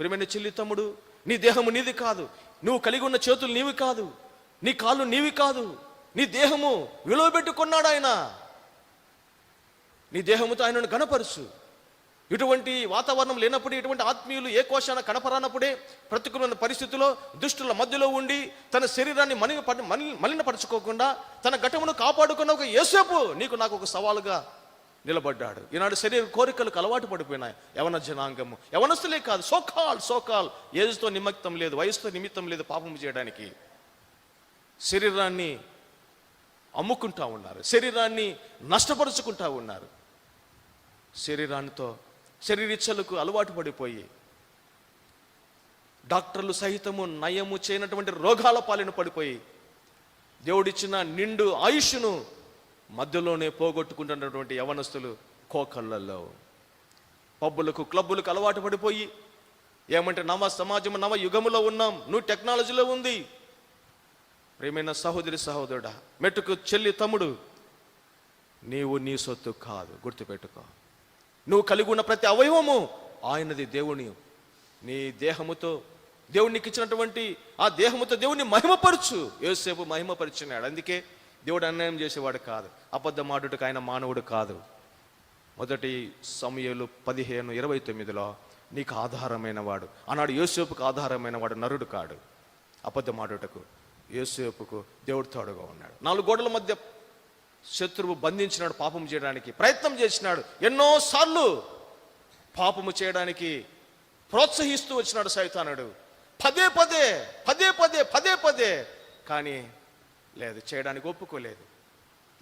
ప్రియమైన చెల్లి తమ్ముడు నీ దేహము నీది కాదు. నువ్వు కలిగి ఉన్న చేతులు నీవి కాదు. నీ కాళ్ళు నీవి కాదు. నీ దేహము విలువ పెట్టుకున్నాడు ఆయన. నీ దేహముతో ఆయనను గణపరుచు ఇటువంటి వాతావరణం లేనప్పుడు ఇటువంటి ఆత్మీయులు ఏ కోశాన కనపరానప్పుడే ప్రతికూలమైన పరిస్థితుల్లో దుష్టుల మధ్యలో ఉండి తన శరీరాన్ని మని మలినపరచుకోకుండా తన ఘటమును కాపాడుకున్న ఒక యేసేపు నీకు నాకు ఒక సవాలుగా నిలబడ్డాడు. ఈనాడు శరీర కోరికలకు అలవాటు పడిపోయినాయి. యవన జనాంగము. యవనస్తులే కాదు సోకాల్ సోకాల్ ఏజ్తో నిమిత్తం లేదు వయసుతో నిమిత్తం లేదు పాపం చేయడానికి. శరీరాన్ని అమ్ముకుంటా ఉన్నారు. శరీరాన్ని నష్టపరుచుకుంటా ఉన్నారు. శరీరానితో శరీరిచ్చలకు అలవాటు పడిపోయి డాక్టర్లు సహితము నయము చేయనటువంటి రోగాల పాలన పడిపోయి దేవుడిచ్చిన నిండు ఆయుష్ను మధ్యలోనే పోగొట్టుకుంటున్నటువంటి యవనస్తులు కోకళ్ళల్లో. పబ్బులకు క్లబ్బులకు అలవాటు పడిపోయి ఏమంటే నవ సమాజం నవ యుగములో ఉన్నాం నువ్వు టెక్నాలజీలో ఉంది. ప్రేమైన సహోదరి సహోదరుడా మెట్టుకు చెల్లి తమ్ముడు నీవు నీ సొత్తు కాదు గుర్తుపెట్టుకో. నువ్వు కలిగి ఉన్న ప్రతి అవయవము ఆయనది దేవుని. నీ దేహముతో దేవునికి ఇచ్చినటువంటి ఆ దేహముతో దేవుని మహిమపరచు. ఏసేపు మహిమపరిచినాడు. అందుకే దేవుడు అన్యాయం చేసేవాడు కాదు. అబద్ధం ఆడుటకు ఆయన మానవుడు కాదు. మొదటి సమయలు పదిహేను ఇరవై తొమ్మిదిలో నీకు ఆధారమైన వాడు. ఆనాడు యోసేపుకు ఆధారమైన వాడు నరుడు కాడు. అబద్ధం ఆడుటకు యోసేపుకు దేవుడు తోడుగా ఉన్నాడు. నాలుగు గోడల మధ్య శత్రువు బంధించినాడు పాపం చేయడానికి ప్రయత్నం చేసినాడు. ఎన్నోసార్లు పాపము చేయడానికి ప్రోత్సహిస్తూ వచ్చినాడు సైతానుడు. పదే పదే పదే పదే పదే పదే. కానీ లేదు చేయడానికి ఒప్పుకోలేదు.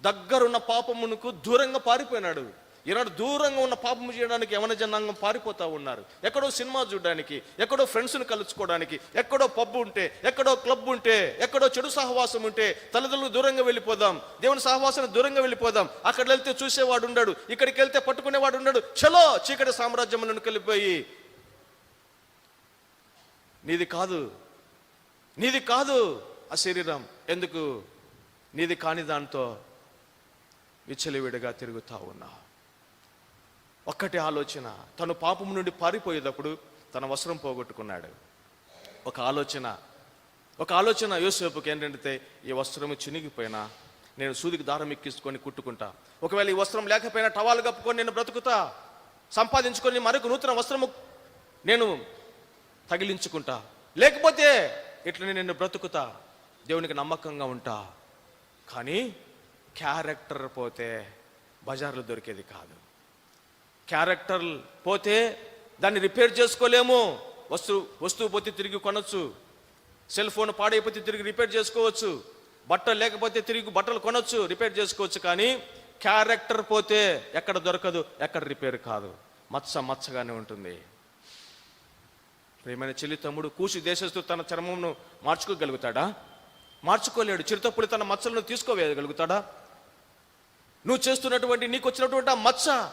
దగ్గరున్న పాపమునకు దూరంగా పారిపోయినాడు. ఈనాడు దూరంగా ఉన్న పాపము చేయడానికి యవన జనాంగం పారిపోతూ ఉన్నారు. ఎక్కడో సినిమా చూడడానికి ఎక్కడో ఫ్రెండ్స్ని కలుసుకోవడానికి ఎక్కడో పబ్ ఉంటే ఎక్కడో క్లబ్ ఉంటే ఎక్కడో చెడు సహవాసం ఉంటే తల్లిదండ్రులు దూరంగా వెళ్ళిపోదాం. దేవుని సహవాసానికి దూరంగా వెళ్ళిపోదాం. అక్కడ వెళ్తే చూసేవాడు ఉండడు. ఇక్కడికి వెళ్తే పట్టుకునేవాడు ఉండడు. చలో చీకటి సామ్రాజ్యం నుండి నీది కాదు. నీది కాదు. ఆ శరీరం ఎందుకు నీది కాని దాంతో విచ్చలివిడిగా తిరుగుతూ ఉన్నా ఒక్కటి ఆలోచన తను పాపం నుండి పారిపోయేటప్పుడు తన వస్త్రం పోగొట్టుకున్నాడు. ఒక ఆలోచన ఒక ఆలోచన యోసేపుకి ఏంటంటే ఈ వస్త్రము చినిగిపోయినా నేను సూదికి దారం ఎక్కించుకొని కుట్టుకుంటా. ఒకవేళ ఈ వస్త్రం లేకపోయినా టవాలు కప్పుకొని నేను బ్రతుకుతా. సంపాదించుకొని మరొక నూతన వస్త్రము నేను తగిలించుకుంటా. లేకపోతే ఇట్లనే నేను బ్రతుకుతా. దేవునికి నమ్మకంగా ఉంటా. కానీ క్యారెక్టర్ పోతే బజార్లో దొరికేది కాదు. క్యారెక్టర్ పోతే దాన్ని రిపేర్ చేసుకోలేము. వస్తువు వస్తువు పోతే తిరిగి కొనొచ్చు. సెల్ ఫోన్ పాడైపోతే తిరిగి రిపేర్ చేసుకోవచ్చు. బట్టలు లేకపోతే తిరిగి బట్టలు కొనొచ్చు రిపేర్ చేసుకోవచ్చు. కానీ క్యారెక్టర్ పోతే ఎక్కడ దొరకదు ఎక్కడ రిపేర్ కాదు. మచ్చ మచ్చగానే ఉంటుంది. ప్రేమైన చెల్లి తమ్ముడు కూసి దేశస్తు తన చర్మంను మార్చుకోగలుగుతాడా? మార్చుకోలేడు. చిరుతప్పుడు తన మచ్చలను తీసుకోవేయగలుగుతాడా? నువ్వు చేస్తున్నటువంటి నీకు వచ్చినటువంటి ఆ మచ్చ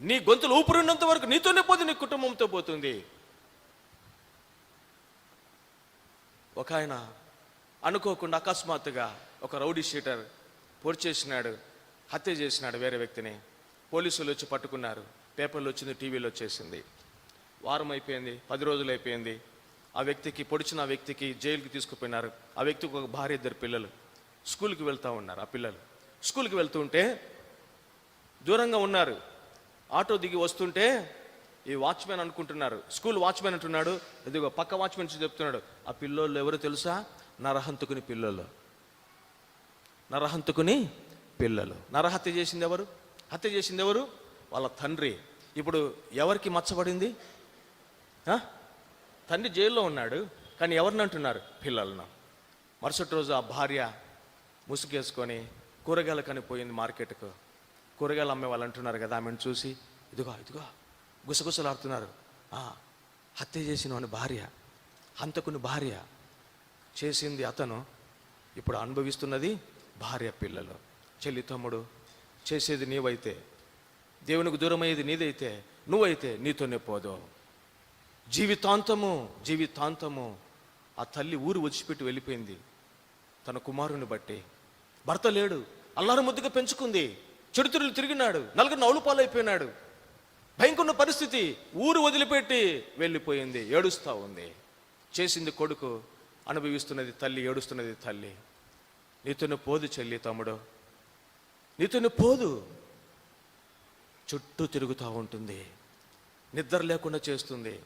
నీ గొంతులు ఊపిరినంత వరకు నీతోనే పోతుంది నీ కుటుంబంతో పోతుంది. ఒక ఆయన అనుకోకుండా అకస్మాత్తుగా ఒక రౌడీ షీటర్ పొడి చేసినాడు హత్య చేసినాడు వేరే వ్యక్తిని. పోలీసులు వచ్చి పట్టుకున్నారు. పేపర్లు వచ్చింది టీవీలో వచ్చేసింది. వారం అయిపోయింది పది రోజులు అయిపోయింది. ఆ వ్యక్తికి పొడిచిన ఆ వ్యక్తికి జైలుకి తీసుకుపోయినారు. ఆ వ్యక్తికి ఒక భార్య ఇద్దరు పిల్లలు. స్కూల్కి వెళ్తూ ఉన్నారు ఆ పిల్లలు. స్కూల్కి వెళ్తూ ఉంటే దూరంగా ఉన్నారు. ఆటో దిగి వస్తుంటే ఈ వాచ్మెన్ అనుకుంటున్నారు. స్కూల్ వాచ్మెన్ అంటున్నాడు. ఇదిగో పక్క వాచ్మెన్ చెప్తున్నాడు. ఆ పిల్లోళ్ళు ఎవరు తెలుసా? నరహంతుకుని పిల్లలు నరహంతుకుని పిల్లలు. నరహత్య చేసింది ఎవరు? హత్య చేసింది ఎవరు? వాళ్ళ తండ్రి. ఇప్పుడు ఎవరికి మచ్చబడింది? తండ్రి జైల్లో ఉన్నాడు కానీ ఎవరిని అంటున్నారు? పిల్లలను. మరుసటి రోజు ఆ భార్య ముసుగేసుకొని కూరగాయలు కనిపోయింది మార్కెట్కు. కూరగాయలు అమ్మే వాళ్ళు అంటున్నారు కదా ఆమెను చూసి ఇదిగో ఇదిగో గుసగుసలాడుతున్నారు. "ఆ, హత్య చేసిన వాని భార్య హంతకుని భార్య చేసింది అతను. ఇప్పుడు అనుభవిస్తున్నది భార్య పిల్లలు. చెల్లి తమ్ముడు చేసేది నీవైతే. దేవునికి దూరమయ్యేది నీదైతే నువ్వైతే నీతోనే పోదు. జీవితాంతము జీవితాంతము ఆ తల్లి ఊరు వచ్చిపెట్టి వెళ్ళిపోయింది. తన కుమారుని బట్టి. భర్త లేడు. అల్లారు ముద్దుగా పెంచుకుంది. చెడుతురులు తిరిగినాడు. నలుగురు నవ్వులు పాలైపోయినాడు పరిస్థితి. ఊరు వదిలిపెట్టి వెళ్ళిపోయింది. ఏడుస్తూ ఉంది. చేసింది కొడుకు అనుభవిస్తున్నది తల్లి ఏడుస్తున్నది తల్లి. నీతోనే పోదు చెల్లి తమ్ముడు. నీతోనే పోదు. చుట్టూ తిరుగుతూ ఉంటుంది. నిద్ర లేకుండా చేస్తుంది.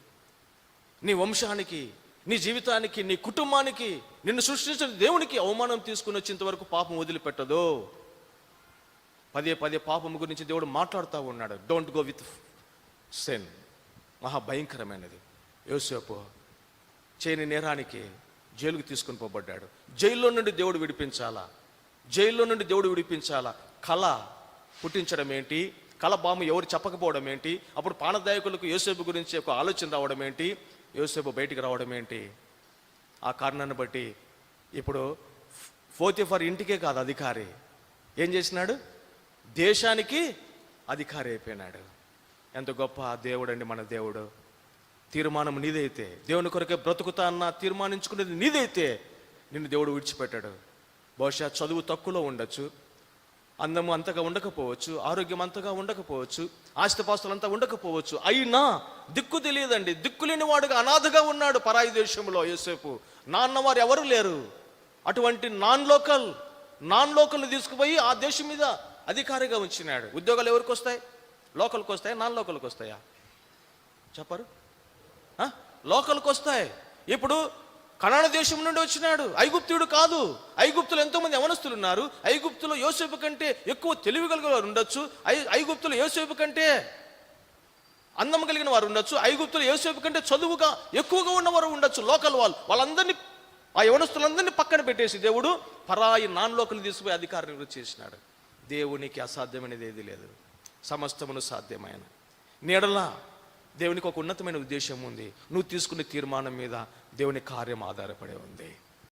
నీ వంశానికి నీ జీవితానికి నీ కుటుంబానికి నిన్ను సృష్టించిన దేవునికి అవమానం తీసుకుని వచ్చేంత వరకు పాపం వదిలిపెట్టదు. పదే పదే పాపం గురించి దేవుడు మాట్లాడుతూ ఉన్నాడు. డోంట్ గో విత్ సెన్ మహా భయంకరమైనది. యోసేపు చేయని నేరానికి జైలుకు తీసుకుని పోబడ్డాడు. జైల్లో నుండి దేవుడు విడిపించాలా? జైల్లో నుండి దేవుడు విడిపించాలా? కళ పుట్టించడం ఏంటి? కళ బాము ఎవరు చెప్పకపోవడం ఏంటి? అప్పుడు పానదాయకులకు యోసేపు గురించి ఒక ఆలోచన రావడం ఏంటి? యోసేపు బయటికి రావడం ఏంటి? ఆ కారణాన్ని బట్టి ఇప్పుడు ఫోతిఫర్ ఇంటికే కాదు అధికారి. ఏం చేసినాడు? దేశానికి అధికారి అయిపోయినాడు. ఎంత గొప్ప దేవుడు అండి మన దేవుడు. తీర్మానం నీదైతే దేవుని కొరకే బ్రతుకుతా అన్న తీర్మానించుకునేది నీదైతే నిన్ను దేవుడు విడిచిపెట్టాడు. బహుశా చదువు తక్కువలో ఉండొచ్చు. అందము అంతగా ఉండకపోవచ్చు ఆరోగ్యం అంతగా ఉండకపోవచ్చు ఆస్తిపాస్తులు అంతా ఉండకపోవచ్చు. అయినా దిక్కు తెలియదండి. దిక్కు లేని వాడుగా అనాథగా ఉన్నాడు పరాయి దేశంలో యోసేపు. నాన్న వారు ఎవరు లేరు? అటువంటి నాన్ లోకల్ నాన్ లోకల్ని తీసుకుపోయి ఆ దేశం మీద అధికారిగా ఉంచినాడు. ఉద్యోగాలు ఎవరికి వస్తాయి? లోకల్కి వస్తాయా? నాన్ లోకల్కి వస్తాయా? చెప్పరు? లోకల్కి వస్తాయి. ఇప్పుడు కణాన దేశం నుండి వచ్చినాడు. ఐగుప్తుడు కాదు. ఐగుప్తులు ఎంతోమంది యవనస్తులు ఉన్నారు. ఐగుప్తులో యోసేపు కంటే ఎక్కువ తెలివి కలిగిన వారు ఉండొచ్చు. ఐ ఐగుప్తులు యోసేపు కంటే అందం కలిగిన వారు ఉండొచ్చు. ఐగుప్తులు యోసేపు కంటే చదువుగా ఎక్కువగా ఉన్నవారు ఉండొచ్చు. లోకల్ వాళ్ళు. వాళ్ళందరినీ ఆ యవనస్తులందరినీ పక్కన పెట్టేసి దేవుడు పరాయి నాన్ లోకల్ని తీసుకుపోయి అధికారం చేసినాడు. దేవునికి అసాధ్యమైనది ఏది లేదు. సమస్తమును సాధ్యమైన నీడలా దేవునికి ఒక ఉన్నతమైన ఉద్దేశం ఉంది. నువ్వు తీసుకునే తీర్మానం మీద దేవుని కార్యం ఆధారపడి ఉంది.